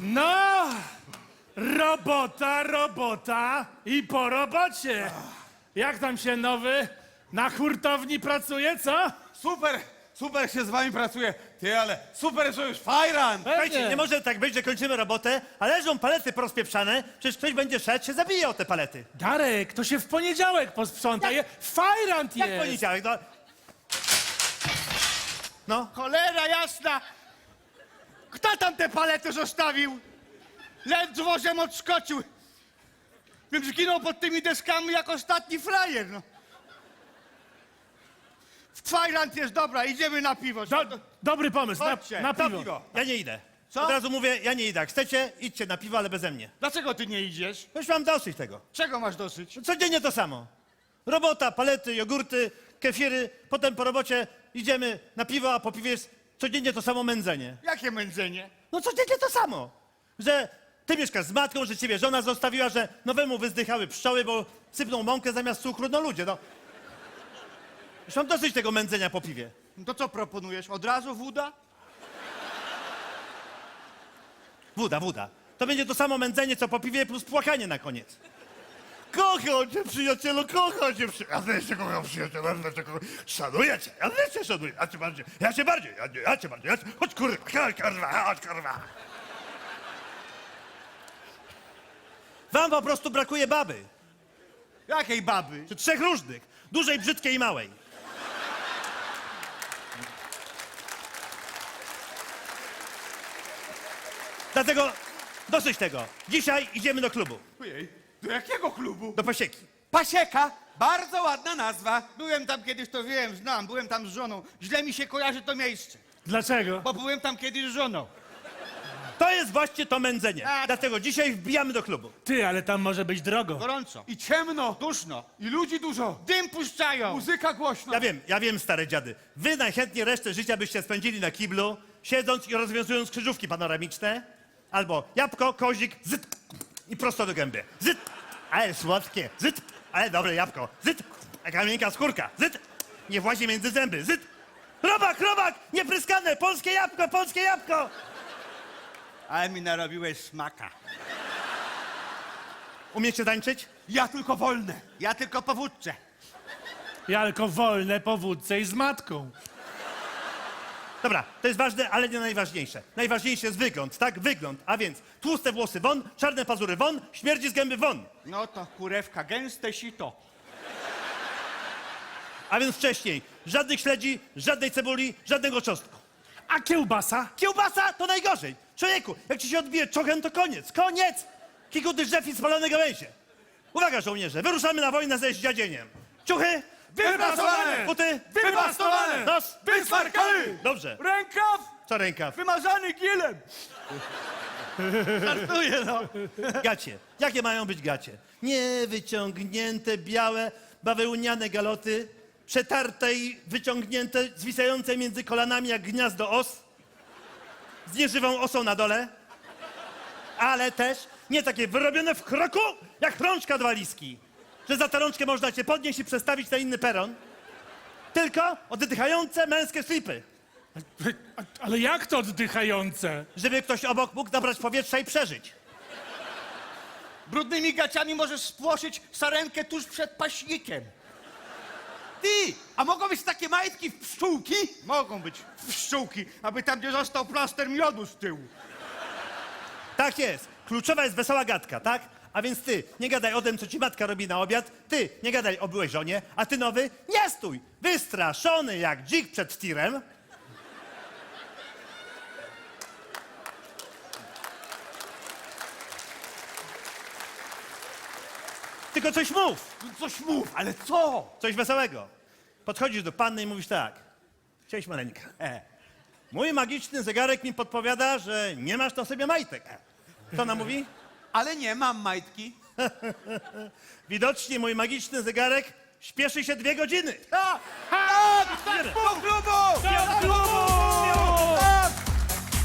No, robota, robota i po robocie. Jak tam się nowy na hurtowni pracuje, co? Super, super się z wami pracuje. Ty, ale super, że już fajran. Słuchajcie, nie może tak być, że kończymy robotę, a leżą palety porozpieprzane, przecież ktoś będzie szedł, się zabije o te palety. Darek, to się w poniedziałek posprząta. Je, fajrant Jak jest. poniedziałek, no. No, Cholera jasna! Kto tam te palety zostawił? Ledwo żem odskoczył. Bym zginął pod tymi deskami jak ostatni frajer, no. Fajland jest dobra, idziemy na piwo. Do, dobry pomysł, Chodźcie, na, na na piwo. piwo. ja nie idę. Co? Od razu mówię, ja nie idę. Jak chcecie, idźcie na piwo, ale beze mnie. Dlaczego ty nie idziesz? Już mam dosyć tego. Czego masz dosyć? Codziennie to samo. Robota, palety, jogurty, kefiry, potem po robocie idziemy na piwo, a po piwie jest codziennie to samo mędzenie. Jakie mędzenie? No codziennie to samo. Że ty mieszkasz z matką, że ciebie żona zostawiła, że nowemu wyzdychały pszczoły, bo sypną mąkę zamiast cukru. No ludzie, no. Już mam dosyć tego mędzenia po piwie. No to co proponujesz? Od razu woda? Woda, woda. To będzie to samo mędzenie, co po piwie, plus płakanie na koniec. Kocham cię, przyjacielu, kocham cię, przy... Ja też cię kocham, przyjacielu, ja cię kocham. Szanuję cię, ja też cię szanuję, ja cię bardziej, ja cię bardziej, ja, nie- ja cię bardziej, ja cię... Chodź kurwa, chodź kurwa, chodź kurwa. Wam po prostu brakuje baby. Jakiej baby? Czy trzech różnych. Dużej, brzydkiej i małej. Dlatego dosyć tego. Dzisiaj idziemy do klubu. Ojej, do jakiego klubu? Do pasieki. Pasieka, bardzo ładna nazwa. Byłem tam kiedyś, to wiem, znam, byłem tam z żoną. Źle mi się kojarzy to miejsce, Dlaczego? bo byłem tam kiedyś z żoną. To jest właśnie to mędzenie. Tak. Dlatego dzisiaj wbijamy do klubu. Ty, ale tam może być drogo. Gorąco. I ciemno, Duszno. i ludzi dużo. Dym puszczają. Muzyka głośna. Ja wiem, ja wiem, stare dziady. Wy najchętniej resztę życia byście spędzili na kiblu, siedząc i rozwiązując krzyżówki panoramiczne, albo jabłko, kozik, zyt i prosto do gęby. Zyt, ale słodkie, zyt, ale dobre jabłko, zyt, jaka miękka skórka, zyt, nie włazi między zęby, zyt. Robak, robak, niepryskane, polskie jabłko, polskie jabłko. Ale mi narobiłeś smaka. Umiecie tańczyć? Ja tylko wolne. Ja tylko po wódce. Ja tylko wolne po wódce i z matką. Dobra, to jest ważne, ale nie najważniejsze. Najważniejszy jest wygląd, tak? Wygląd. A więc tłuste włosy won, czarne pazury won, śmierdzi z gęby won. No to kurewka, gęste sito. A więc wcześniej żadnych śledzi, żadnej cebuli, żadnego czosnku. A kiełbasa? Kiełbasa to najgorzej. Człowieku, jak ci się odbije czochem, to koniec, koniec! Kikuty drzew i spalone gałęzie. Uwaga, żołnierze, wyruszamy na wojnę ze zdziadzieniem. Ciuchy, Wyprasowane! buty, Wypastowane! nos, Wysmarkany! Dobrze. Rękaw! Co rękaw? Wymazany gilem. Żartuję, no. Gacie. Jakie mają być gacie? Nie wyciągnięte, białe, bawełniane galoty, przetarte i wyciągnięte, zwisające między kolanami jak gniazdo os, z nieżywą osą na dole, ale też nie takie wyrobione w kroku, jak rączka od walizki, że za tę rączkę można cię podnieść i przestawić na inny peron, tylko oddychające męskie slipy, A- Ale jak to oddychające? żeby ktoś obok mógł nabrać powietrza i przeżyć. Brudnymi gaciami możesz spłoszyć sarenkę tuż przed paśnikiem. Ty, a mogą być takie majtki w pszczółki? Mogą być pszczółki, aby tam, gdzie został plaster miodu z tyłu. Tak jest. Kluczowa jest wesoła gadka, tak? A więc ty, nie gadaj o tym, co ci matka robi na obiad. Ty, nie gadaj o byłej żonie. A ty, nowy, nie stój! Wystraszony jak dzik przed tirem. Tylko coś mów, No Coś mów, ale co? coś wesołego. Podchodzisz do panny i mówisz tak. Cześć, maleńka. E. Mój magiczny zegarek mi podpowiada, że nie masz na sobie majtek. Co ona mówi? Ale nie mam majtki. Widocznie mój magiczny zegarek śpieszy się dwie godziny. Do klubu!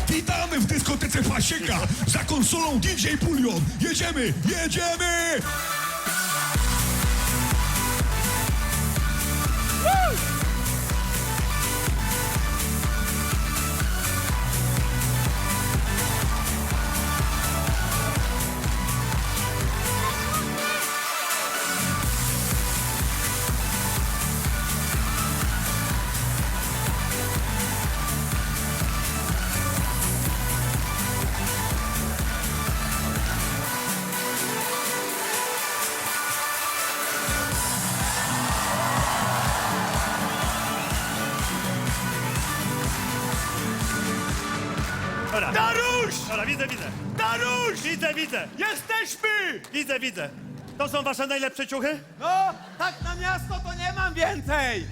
Witamy w dyskotece Pasieka! Za konsolą DJ Pulion! Jedziemy! Jedziemy! Widzę, widzę. Daruś! Widzę, widzę. Jesteśmy! Widzę, widzę. To są wasze najlepsze ciuchy? No, tak na miasto to nie mam więcej.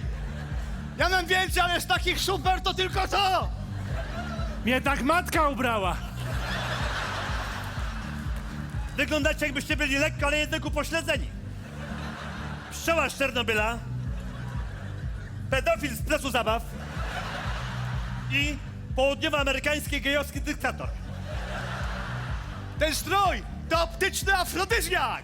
Ja mam więcej, ale z takich super to tylko to! Mnie tak matka ubrała. Wyglądacie jakbyście byli lekko, ale jednak upośledzeni. Pszczoła z Czernobyla, pedofil z placu zabaw i południowoamerykański gejowski dyktator. Ten strój to optyczny afrodyzjak!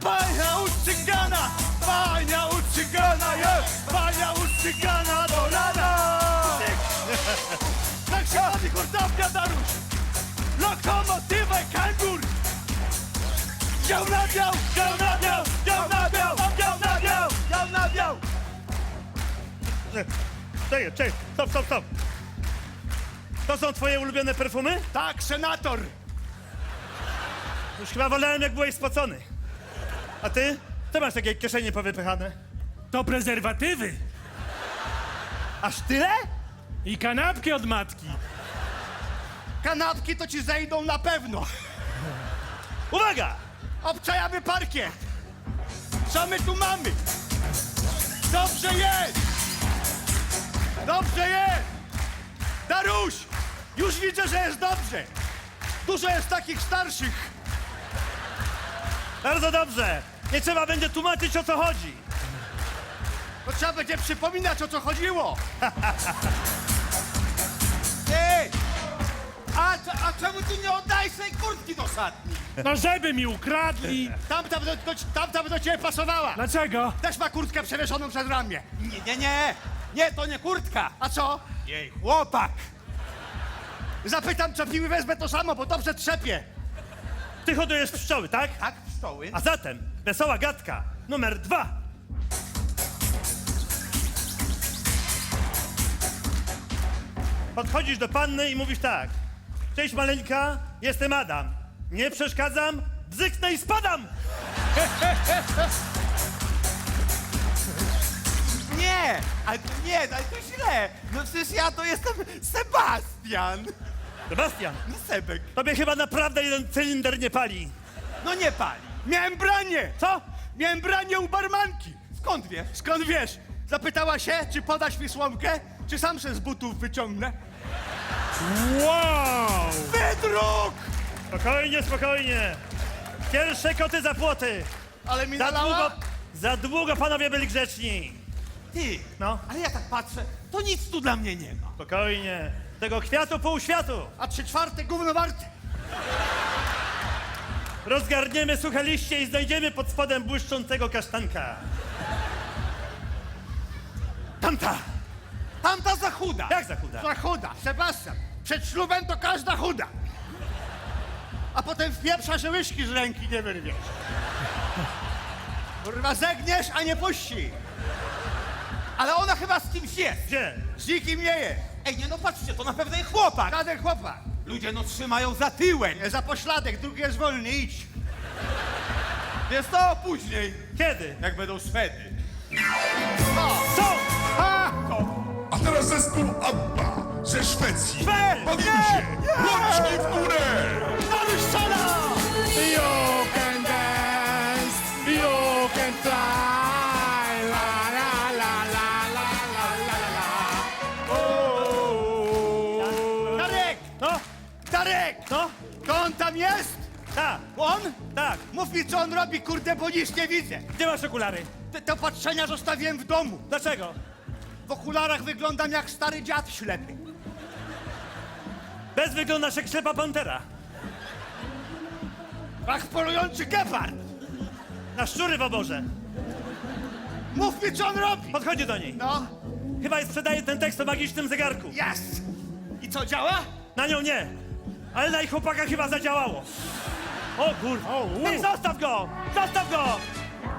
Pania u cygana! Pania u cygana jest! Pania u cygana do rana! Tak się robi hurtownia, Daruś! Lokomotywę kangur! Dział na biał! Dział na biał! Dział na biał! Dział na biał! Dział na biał! Czekaj, czekaj, stop, stop, stop. To są twoje ulubione perfumy? Tak, senator! Już chyba wolałem, jak byłeś spocony. A ty? Co masz takie kieszenie powypychane? To prezerwatywy Aż tyle? i kanapki od matki. Kanapki to ci zejdą na pewno! Uwaga! Obczajamy parkiet! Co my tu mamy? Dobrze jest! Dobrze jest! Daruś! Już widzę, że jest dobrze! Dużo jest takich starszych! Bardzo dobrze. Nie trzeba będzie tłumaczyć, o co chodzi. To trzeba będzie przypominać, o co chodziło! Ej! A, a czemu ty nie oddajesz tej kurtki do szatni? No żeby mi ukradli. Tamta by do, do, tamta by do ciebie pasowała! Dlaczego? Też ma kurtkę przewieszoną przez ramię! Nie, nie, nie. Nie, to nie kurtka. A co? Jej chłopak. Zapytam, co piły wezmę to samo, bo dobrze trzepie! Ty hodujesz pszczoły, tak? Tak, A zatem wesoła gadka numer dwa. Podchodzisz do panny i mówisz tak. Cześć maleńka, jestem Adam. Nie przeszkadzam, bzyknę i spadam! Nie, ale to nie, ale to źle. No przecież ja to jestem Sebastian. Sebastian, No Sebek. tobie chyba naprawdę jeden cylinder nie pali. No nie pali. Miałem branie! Co? Miałem branie u barmanki! Skąd wiesz? Skąd wiesz? Zapytała się, czy podać mi słomkę, czy sam się z butów wyciągnę. Wow! Wydruk! Spokojnie, spokojnie. Pierwsze koty za płoty. Ale mi Za nalała? długo, za długo panowie byli grzeczni. Ty. No. Ale ja tak patrzę, to nic tu dla mnie nie ma. Spokojnie. Tego kwiatu pół światu. A trzy czwarte gówno warte. Rozgarniemy suche liście i znajdziemy pod spodem błyszczącego kasztanka. Tamta! Tamta za chuda. Jak za chuda? To chuda, Sebastian. Przed ślubem to każda chuda. A potem wpieprza, że łyżki z ręki nie wyrwiesz. Kurwa, zegniesz, a nie puści. Ale ona chyba z kimś jest. Gdzie? Z nikim nie jest. Ej, nie no patrzcie, to na pewno jest chłopak. Żaden chłopak. Ludzie no trzymają za tyłem. Nie za pośladek, drugi jest wolny, idź. Wiesz to później, Kiedy? jak będą Szwedy. Co? A teraz zespół ABBA ze Szwecji. Szwed! Bawimy się! Rączki w górę! Can No? To on tam jest? Tak, On? tak. Mów mi, co on robi, kurde, bo nic nie widzę. Gdzie masz okulary? Te, te patrzenia zostawiłem w domu. Dlaczego? W okularach wyglądam jak stary dziad ślepy. Bez wyglądasz jak ślepa pantera. Jak polujący gepard. Na szczury w oborze. Mów mi, co on robi. Podchodzi do niej. No, Chyba sprzedaje ten tekst o magicznym zegarku. jest. I co, działa? Na nią nie. Ale na ich chłopaka chyba zadziałało. O kurwa. Ty zostaw go! Zostaw go!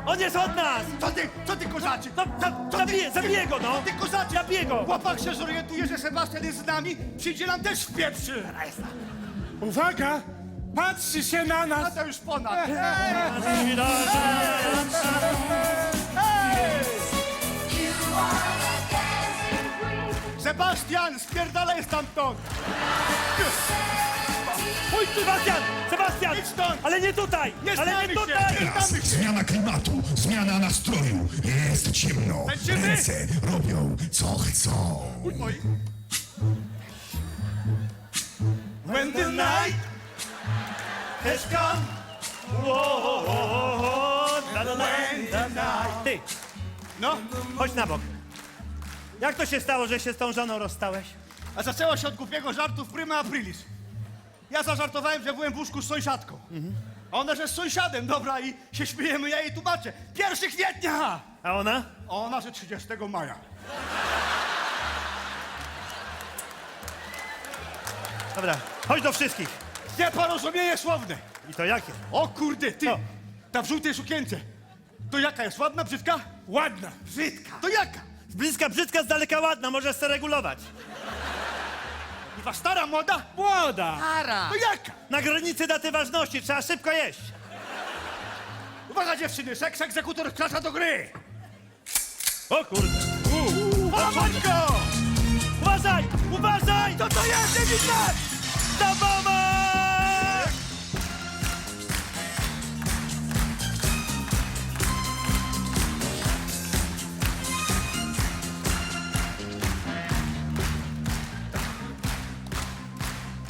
On jest od nas! Co ty, co ty, kozaczy? No, za, zabiję, zabiję go, no! Co ty, kozaczy? Zabiję go! Chłopak się zorientuje, że Sebastian jest z nami, przyjdzie nam też w pieprzy. Uwaga! Patrzy się na A nas! to już ponad. Sebastian, spierdalaj stamtąd! Pójdź tu, Sebastian! Sebastian! Idź stąd! Ale nie tutaj! Nie Ale znamy nie się! tutaj! Teraz zmiana klimatu, zmiana nastroju. Jest ciemno. Ręce robią co chcą. Oj. When the night Has come. Ty, No, chodź na bok. Jak to się stało, że się z tą żoną rozstałeś? a zaczęło się od głupiego żartu w prima aprilis. Ja zażartowałem, że byłem w łóżku z sąsiadką. A ona, że z sąsiadem, dobra, i się śmiejemy, ja jej tłumaczę. 1 kwietnia! A ona? A ona, że 30 maja. Dobra, chodź do wszystkich. Nieporozumienie słowne. I to jakie? O kurde, ty! Co? Ta w żółtej sukience. To jaka jest? Ładna, brzydka? Ładna. Brzydka. To jaka? Z bliska brzydka, z daleka ładna, możesz se regulować. I was stara, młoda? Młoda. To jaka? Na granicy daty ważności, trzeba szybko jeść. Uwaga dziewczyny, seks egzekutor wkracza do gry. O kurde. Maćko! Uważaj! Uważaj! To to jest, nie widać! Zabawa!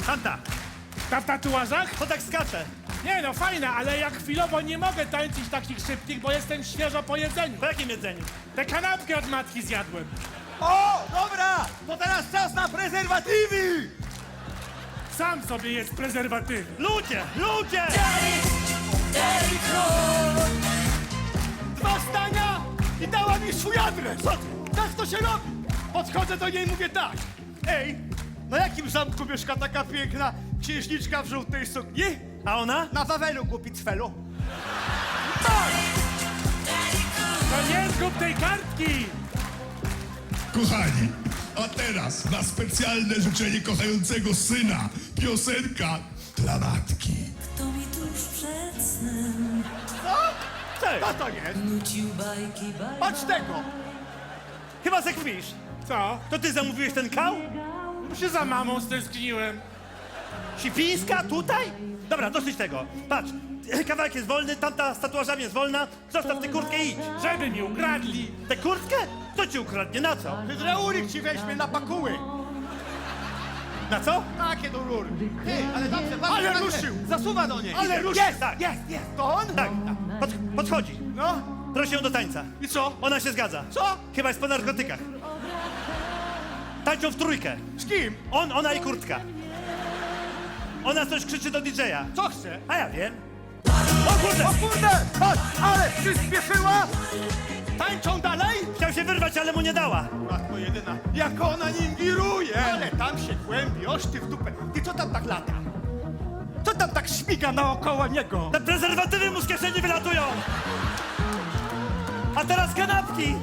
Santa, Ta w tatuażach? co tak skacze? Nie no, fajna, ale jak chwilowo nie mogę tańczyć takich szybkich, bo jestem świeżo po jedzeniu. Po jakim jedzeniu? Te kanapki od matki zjadłem. O, dobra! To teraz czas na prezerwatywy! Sam sobie jest prezerwatywy. Ludzie! Ludzie! Dwa zdania i dała mi swój adres. Tak to się robi. Podchodzę do niej i mówię tak. Ej, na jakim zamku mieszka taka piękna księżniczka w żółtej sukni? A ona? Na Wawelu głupi cwelu. To nie zgub tej kartki! Kochani, a teraz na specjalne życzenie kochającego syna piosenka dla matki. Kto mi tuż przed snem Cześć! Co to jest? nucił bajki, bajki. Patrz tego. Chyba se kpisz. Co? To ty zamówiłeś ten kał? Się za mamą stęskniłem. Sipińska tutaj? Dobra, dosyć tego. Patrz, kawałek jest wolny, tamta z tatuażami jest wolna. Zostaw tę kurtkę i idź. Żeby mi ukradli. Tę kurtkę? Kto ci ukradnie? Na co? Hydraulik ci weźmie na pakuły. Na co? Takie do rury. Ty, ale dobrze, Ale ruszył. Zasuwa do niej. Ale ruszył. Jest, tak. jest, jest. To on? Tak, pod, podchodzi. No. Prosi ją do tańca. I co? Ona się zgadza. Co? Chyba jest po narkotykach. Tańczą w trójkę. Z kim? On, ona i kurtka. Ona coś krzyczy do DJ-a. Co chce? A ja wiem. O kurde! O kurde! Chodź, ale przyspieszyła! Tańczą dalej? Chciał się wyrwać, ale mu nie dała. Matko jedyna, jak ona nim wiruje! Ale tam się głębi, oż ty w dupę. Ty co tam tak lata? Co tam tak śmiga naokoło niego? Te prezerwatywy mu z kieszeni wylatują. A teraz kanapki.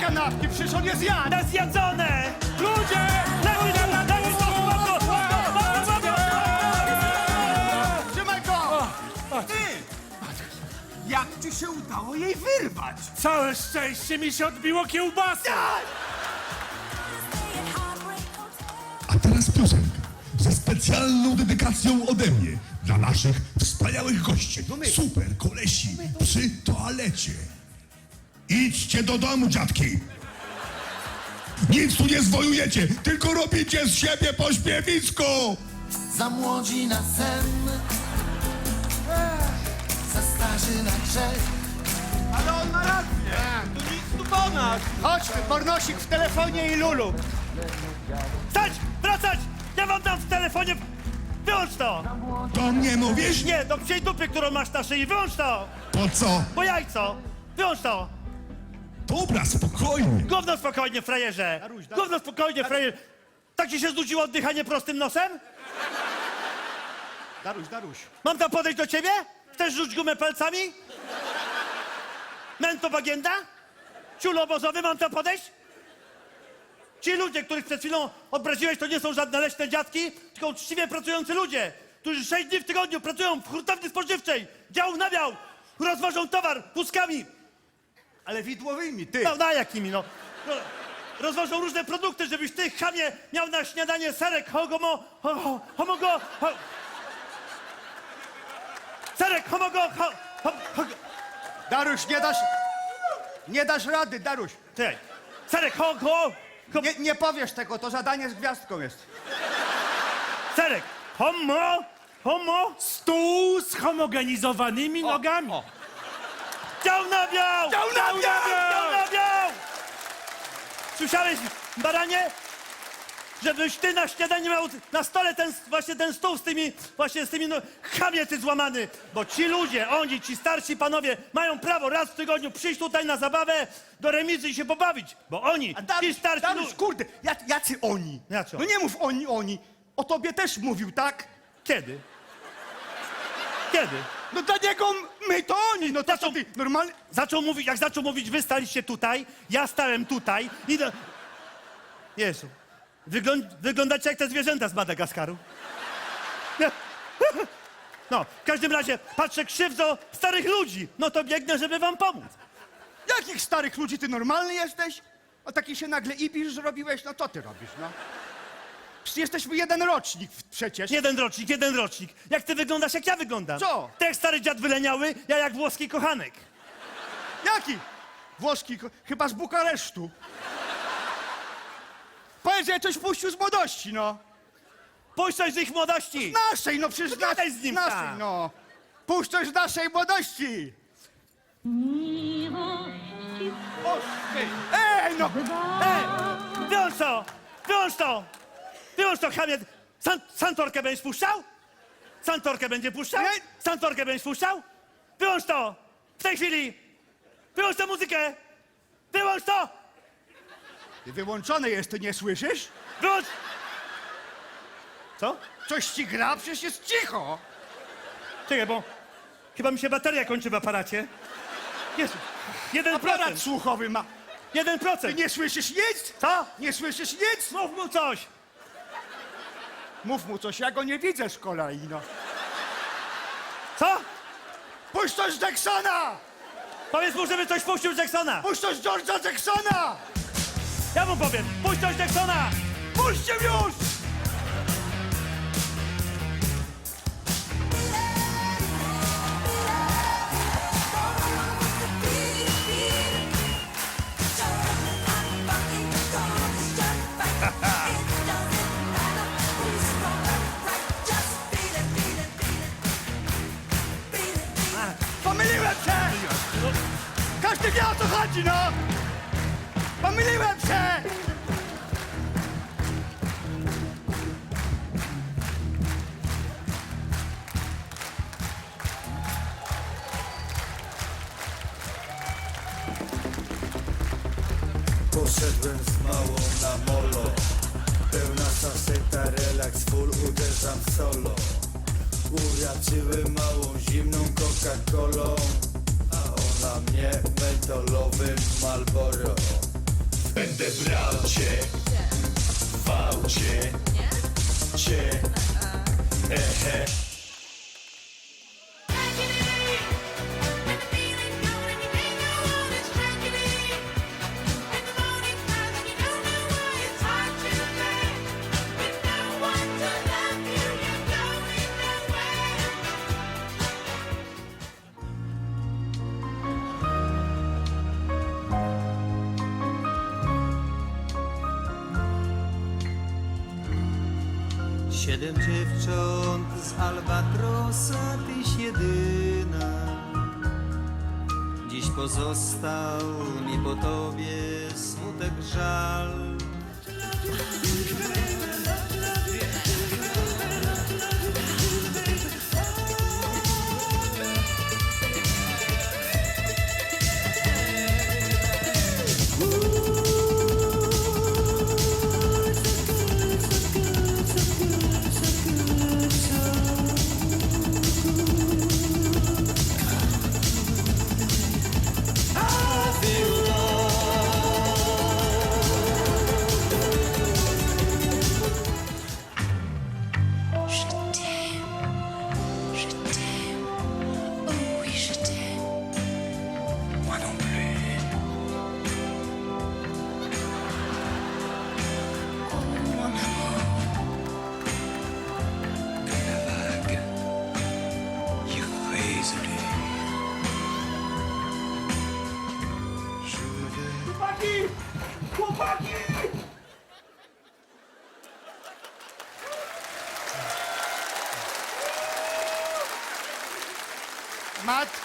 Kanapki, przecież on jest Jan! Na zjadzone. Ludzie! Łapko, łapko. Trzymaj go! Ty! Jak ci się udało jej wyrwać? Całe szczęście mi się odbiło kiełbasą. A teraz piosenka ze specjalną dedykacją ode mnie dla naszych wspaniałych gości. Super kolesi przy toalecie. Idźcie do domu, dziadki. Nic tu nie zwojujecie, tylko robicie z siebie pośmiewisko. Za młodzi na sen Za starzy na grzech Ale on ma rację! To nic tu po nas! Chodźmy, pornosik w telefonie i Lulu! Stać, wracać. Ja wam dam w telefonie. Wyłącz to. Do mnie mówisz? Nie, do psiej dupy, którą masz na szyi. Wyłącz to. Po co? Bo jajco. Wyłącz to. Dobra, spokojnie. Gówno spokojnie, frajerze. Daruś, Daruś. Gówno spokojnie, frajerze. Tak ci się znudziło oddychanie prostym nosem? Daruś, Daruś. Mam tam podejść do ciebie? Chcesz rzuć gumę palcami? Mento bagienda? Ciul obozowy, mam tam podejść? Ci ludzie, których przed chwilą obraziłeś, to nie są żadne leśne dziadki, tylko uczciwie pracujący ludzie, którzy sześć dni w tygodniu pracują w hurtowni spożywczej, dział na dział, rozwożą towar wózkami. Ale widłowymi, ty! No, na jakimi, no. no. Rozwożą różne produkty, żebyś ty, chamie, miał na śniadanie serek homo... Ho, ho, homogo... Ho, homogo, ho, ho, ho, Daruś, nie dasz... Nie dasz rady, Daruś. Czekaj. Serek, ho, ho, ho, Nie, nie powiesz tego, to zadanie z gwiazdką jest. Serek, homo, homo, Stół z homogenizowanymi nogami. o. Dział nawiał! Dział nawiał! Dział nawiał! Słyszałeś, baranie? Żebyś ty na śniadanie miał na stole ten, właśnie ten stół z tymi, właśnie z tymi, no, chamie ty złamany. Bo ci ludzie, oni, ci starsi panowie, mają prawo raz w tygodniu przyjść tutaj na zabawę do remizy i się pobawić. Bo oni, A ci Daruś, starsi Daruś, ludzie... kurde, jacy oni? Jacy No nie mów oni, oni. O tobie też mówił, tak? Kiedy? Kiedy? No dla niego my to oni, no to co ty, normalnie... Zaczął mówić, jak zaczął mówić, wy staliście tutaj, ja stałem tutaj i... Do... Jezu, wygląd, wyglądacie jak te zwierzęta z Madagaskaru. No, w każdym razie patrzę krzywdzo starych ludzi, no to biegnę, żeby wam pomóc. Jakich starych ludzi, ty normalny jesteś? O taki się nagle ibisz zrobiłeś, no co ty robisz, no? Jesteśmy jeden rocznik w- przecież. Jeden rocznik, jeden rocznik. Jak ty wyglądasz, jak ja wyglądam. Co? Ty jak stary dziad wyleniały, ja jak włoski kochanek. Jaki? Włoski, ko- chyba z Bukaresztu. Powiedz, że coś puścił z młodości, no. Puść coś z ich młodości. Naszej, no przecież No gadaj z nim naszej, tam. no. Puść coś z naszej młodości. Ej, no! Ej, wyłącz to, wyłącz to, wyłącz to, chamie. San, santorkę będziesz puszczał? Santorkę będzie puszczał? Nie. Santorkę będziesz puszczał? Wyłącz to, w tej chwili. Wyłącz tę muzykę. Wyłącz to, Ty wyłączony jest, ty nie słyszysz? wyłącz. Co? Coś ci gra? Przecież jest cicho. Czekaj, bo chyba mi się bateria kończy w aparacie. Jezu, jeden Aparat procent, słuchowy ma. jeden Ty procent. nie słyszysz nic? Co? Nie słyszysz nic? Mów mu coś. Mów mu coś, ja go nie widzę z kolei, no. Co? Puść coś z Jacksona! Powiedz mu, żeby coś puścił z Jacksona. Puść coś z George'a Jacksona! Ja mu powiem, puść coś z Jacksona. Puśćcie już! Każdy wie o co chodzi, no! Pomyliłem się! Poszedłem z małą na molo Pełna saseta, relaks, full, uderzam solo Uraczyłem małą zimną Coca-Colą A ona mnie mentolowym Marlboro. Będę brał cię w aucie. Cię. Ehe shine.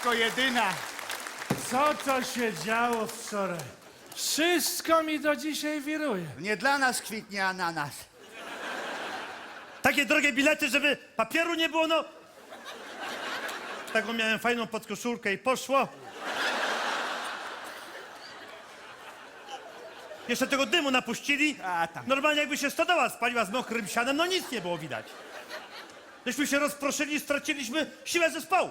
Matko jedyna. Co to się działo wczoraj? Wszystko mi do dzisiaj wiruje. Nie dla nas kwitnie ananas. Takie drogie bilety, żeby papieru nie było, no. Taką miałem fajną podkoszulkę i poszło. Jeszcze tego dymu napuścili. A, tam. Normalnie jakby się stodoła spaliła z mokrym sianem, no nic nie było widać. Żeśmy się rozproszyli, straciliśmy siłę zespołu.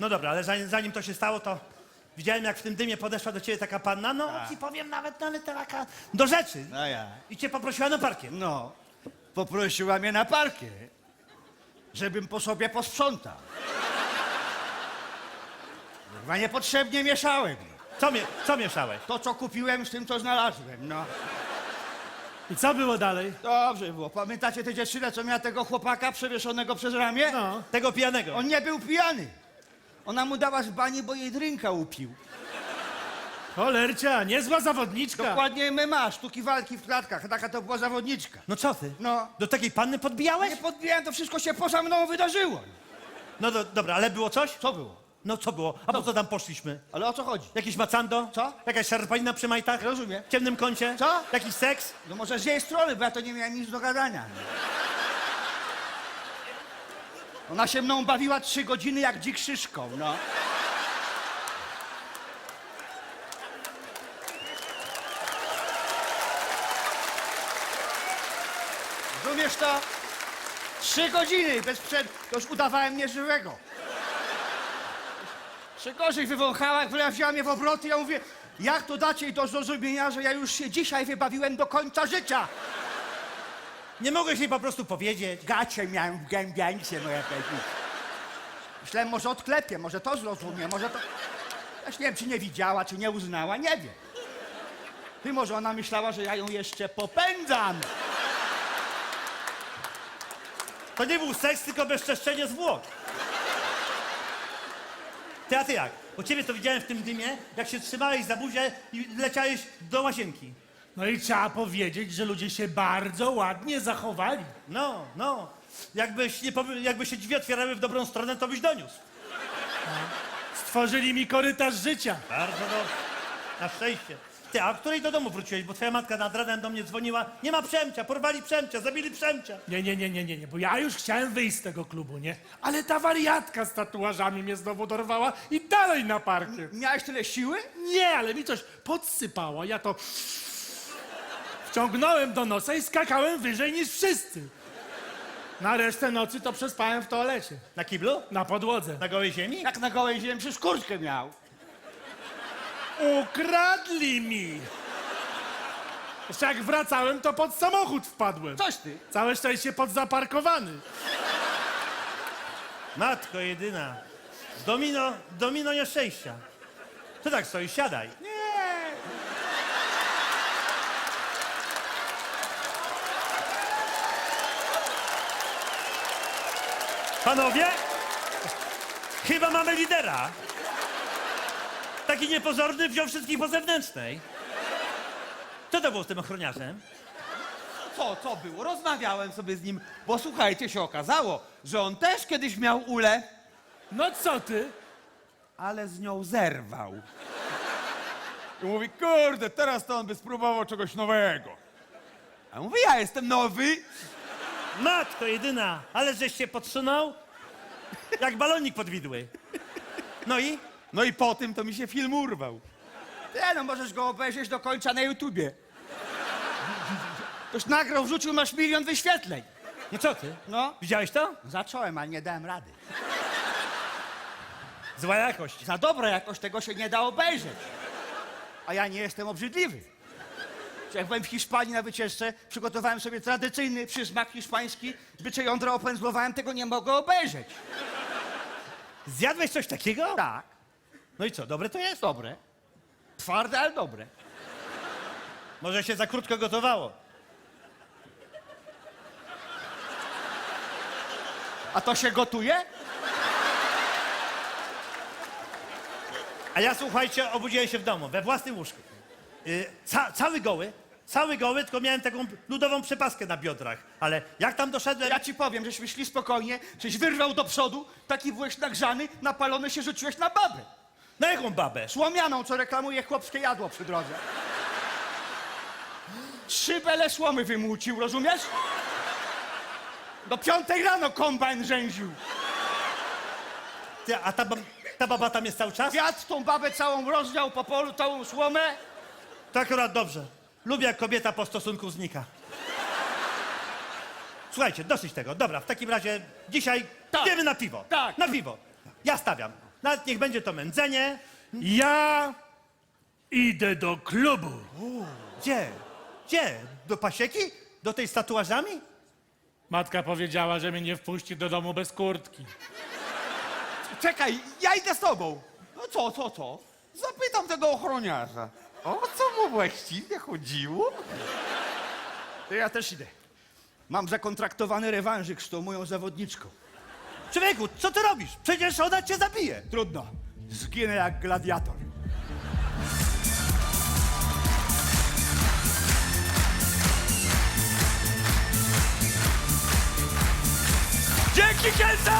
No dobra, ale zanim, zanim to się stało, to widziałem, jak w tym dymie podeszła do ciebie taka panna, no ci powiem nawet, no ale taka do rzeczy. A ja. I cię poprosiła na parkiem. No, poprosiła mnie na parkie, żebym po sobie posprzątał. Chyba niepotrzebnie mieszałem. Co, mie- co mieszałeś? To, co kupiłem, z tym, co znalazłem, no. I co było dalej? Dobrze było. Pamiętacie tę dziewczynę, co miała tego chłopaka przewieszonego przez ramię? No. Tego pijanego. On nie był pijany. Ona mu dała z bani, bo jej drinka upił. Cholercia, niezła zawodniczka. Dokładnie MMA, sztuki walki w klatkach. Taka to była zawodniczka. No co ty? No. Do takiej panny podbijałeś? Nie podbijałem, to wszystko się poza mną wydarzyło. No do, dobra, ale było coś? Co było? No co było? A po co tam poszliśmy? Ale o co chodzi? Jakiś macando? Co? Jakaś szarpanina przy majtach? Rozumiem. W ciemnym kącie? Co? Jakiś seks? No może z jej strony, bo ja to nie miałem nic do gadania. Ona się mną bawiła trzy godziny jak dzik szyszką, no. Rozumiesz to? Trzy godziny bez przed... To już udawałem nieżywego. Jeszcze gorzej wywąchała, jak wzięła mnie w obroty, ja mówię, jak to dacie jej do zrozumienia, że ja już się dzisiaj wybawiłem do końca życia? Nie mogłeś jej po prostu powiedzieć. Gacie miałem w gębiańcie, moja pewnie. Myślałem, może odklepię, może to zrozumie, może to... Ja nie wiem, czy nie widziała, czy nie uznała, nie wiem. Ty może ona myślała, że ja ją jeszcze popędzam. To nie był seks, tylko bezczeszczenie zwłok. Ty, a ty jak? U ciebie to widziałem w tym dymie, jak się trzymałeś za buzię i leciałeś do łazienki. No i trzeba powiedzieć, że ludzie się bardzo ładnie zachowali. No, no. Jakbyś nie powie- jakby się drzwi otwierały w dobrą stronę, to byś doniósł. Stworzyli mi korytarz życia. Bardzo dobrze. Na szczęście. Ty, a o której do domu wróciłeś? Bo twoja matka nad ranem do mnie dzwoniła. Nie ma Przemcia, porwali Przemcia, zabili Przemcia. Nie, nie, nie, nie, nie, nie, bo ja już chciałem wyjść z tego klubu, nie? Ale ta wariatka z tatuażami mnie znowu dorwała i dalej na parkie. Miałeś tyle siły? Nie, ale mi coś podsypała, ja to wciągnąłem do nosa i skakałem wyżej niż wszyscy. Na resztę nocy to przespałem w toalecie, Na kiblu? na podłodze. Na gołej ziemi? Jak na gołej ziemi, przecież kurtkę miał. Ukradli mi! Jeszcze jak wracałem, to pod samochód wpadłem. Coś ty. Całe szczęście pod zaparkowany. Matko jedyna. Domino, domino nieszczęścia. Co tak stoisz? Siadaj. Panowie, chyba mamy lidera. Taki niepozorny wziął wszystkich po zewnętrznej. Co to było z tym ochroniarzem? Co, co było? Rozmawiałem sobie z nim, bo słuchajcie, się okazało, że on też kiedyś miał ulę, No co ty? ale z nią zerwał. I mówi, kurde, teraz to on by spróbował czegoś nowego. A mówi, ja jestem nowy. Matko jedyna, ale żeś się podsunął? Jak balonik pod widły. No i? No i po tym to mi się film urwał. Nie no, możesz go obejrzeć do końca na YouTubie. Ktoś nagrał, wrzucił, masz milion wyświetleń. No co ty? No. Widziałeś to? Zacząłem, ale nie dałem rady. Zła jakość. Za dobra jakoś tego się nie da obejrzeć. A ja nie jestem obrzydliwy. Jak byłem w Hiszpanii na wycieczce, przygotowałem sobie tradycyjny przysmak hiszpański, bycze jądra opędzlowałem, tego nie mogę obejrzeć. Zjadłeś coś takiego? Tak, No i co, dobre to jest? dobre. Twarde, ale dobre. Może się za krótko gotowało. A to się gotuje? A ja, słuchajcie, obudziłem się w domu, we własnym łóżku. Yy, ca cały goły, Cały goły, tylko miałem taką ludową przepaskę na biodrach. Ale jak tam doszedłem... Ja ci powiem, żeśmy szli spokojnie, żeś wyrwał do przodu, taki byłeś nagrzany, napalony się rzuciłeś na babę. Na jaką babę? Słomianą, co reklamuje chłopskie jadło przy drodze. Trzy bele słomy wymucił, rozumiesz? Do piątej rano kombajn rzęził. Ty, a ta, bab- ta baba tam jest cały czas? Wiatr tą babę całą rozwiał po polu, całą słomę. To akurat dobrze. Lubię, jak kobieta po stosunku znika. Słuchajcie, dosyć tego. Dobra, w takim razie dzisiaj Tak. idziemy na piwo. Tak. Na piwo. Ja stawiam. Nawet niech będzie to mędzenie. Ja idę do klubu. Gdzie? Gdzie? Do pasieki? Do tej z tatuażami? Matka powiedziała, że mnie nie wpuści do domu bez kurtki. Czekaj, ja idę z tobą. No co, co, co? Zapytam tego ochroniarza. O co mu właściwie chodziło? To ja też idę. Mam zakontraktowany rewanżyk z tą moją zawodniczką. Człowieku, co ty robisz? Przecież ona cię zabije. Trudno. Zginę jak gladiator. Dzięki, Kielce!